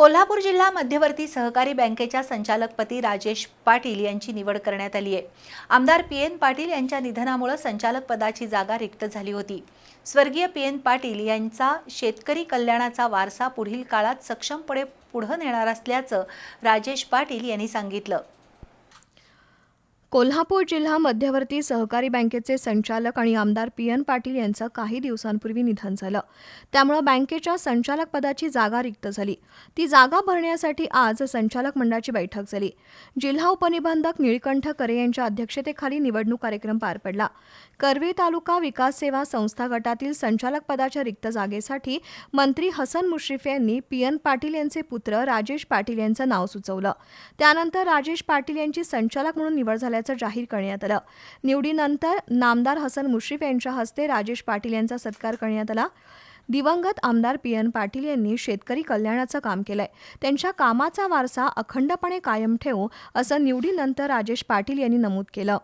कोल्हापूर जिल्हा मध्यवर्ती सहकारी बँकेच्या संचालकपदी राजेश पाटील यांची निवड करण्यात आली आहे. आमदार पी एन पाटील यांच्या निधनामुळे संचालक पदाची जागा रिक्त झाली होती. स्वर्गीय पी एन पाटील यांचा शेतकरी कल्याणाचा वारसा पुढील काळात सक्षमपणे पुढं नेणार असल्याचं राजेश पाटील यांनी सांगितलं. कोल्हापूर जिल्हा मध्यवर्ती सहकारी बँकेचे संचालक आणि आमदार पी एन पाटील यांचं काही दिवसांपूर्वी निधन झालं. त्यामुळं बँकेच्या संचालक पदाची जागा रिक्त झाली. ती जागा भरण्यासाठी आज संचालक मंडळाची बैठक झाली. जिल्हा उपनिबंधक निळकंठ करे यांच्या अध्यक्षतेखाली निवडणूक कार्यक्रम पार पडला. करवी तालुका विकास सेवा संस्था गटातील संचालक पदाच्या रिक्त जागेसाठी मंत्री हसन मुश्रीफ यांनी पी एन पाटील यांचे पुत्र राजेश पाटील यांचं नाव सुचवलं. त्यानंतर राजेश पाटील यांची संचालक म्हणून निवड असल्याचं जाहीर करण्यात आलं. निवडीनंतर नामदार हसन मुश्रीफ यांच्या हस्ते राजेश पाटील यांचा सत्कार करण्यात आला. दिवंगत आमदार पी एन पाटील यांनी शेतकरी कल्याणाचं काम केलंय. त्यांच्या कामाचा वारसा अखंडपणे कायम ठेवू असं निवडीनंतर राजेश पाटील यांनी नमूद केलं.